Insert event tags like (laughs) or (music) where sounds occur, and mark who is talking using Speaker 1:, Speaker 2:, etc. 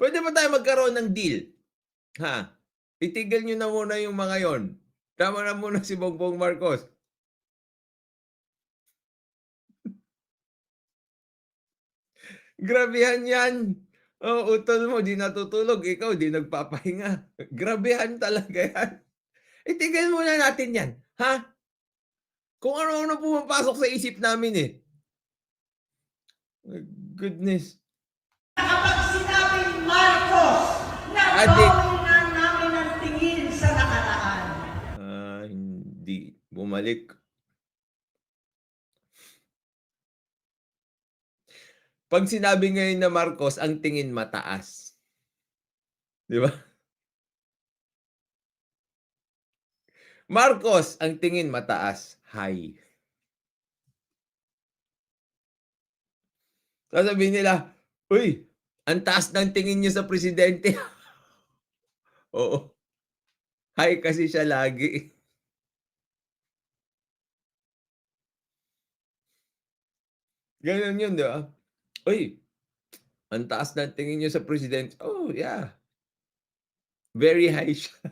Speaker 1: Puwede ba tayo magkaroon ng deal? Ha? Itigil niyo na muna yung mga yun. Tama na muna si Bongbong Marcos. (laughs) Grabehan yan. Oo, utol mo 'di natutulog, ikaw 'di nagpapahinga. (laughs) Grabehan talaga yan. Itigil muna natin yan, ha? Kung ano-ano pumapasok sa isip namin, eh. Goodness.
Speaker 2: Kapag sinabing Marcos,
Speaker 1: Adik.
Speaker 2: nagawin na namin ang tingin sa nakaraan.
Speaker 1: Ah, hindi bumalik. Pag sinabi ngayon na Marcos, ang tingin mataas. 'Di ba? Marcos, ang tingin mataas, high. Sasabihin nila, "Uy, ang taas ng tingin niyo sa presidente." (laughs) Oo. High kasi siya lagi. Gano'n yun, 'di ba? "Uy, ang taas ng tingin niyo sa presidente." Oh, yeah. Very high siya. (laughs)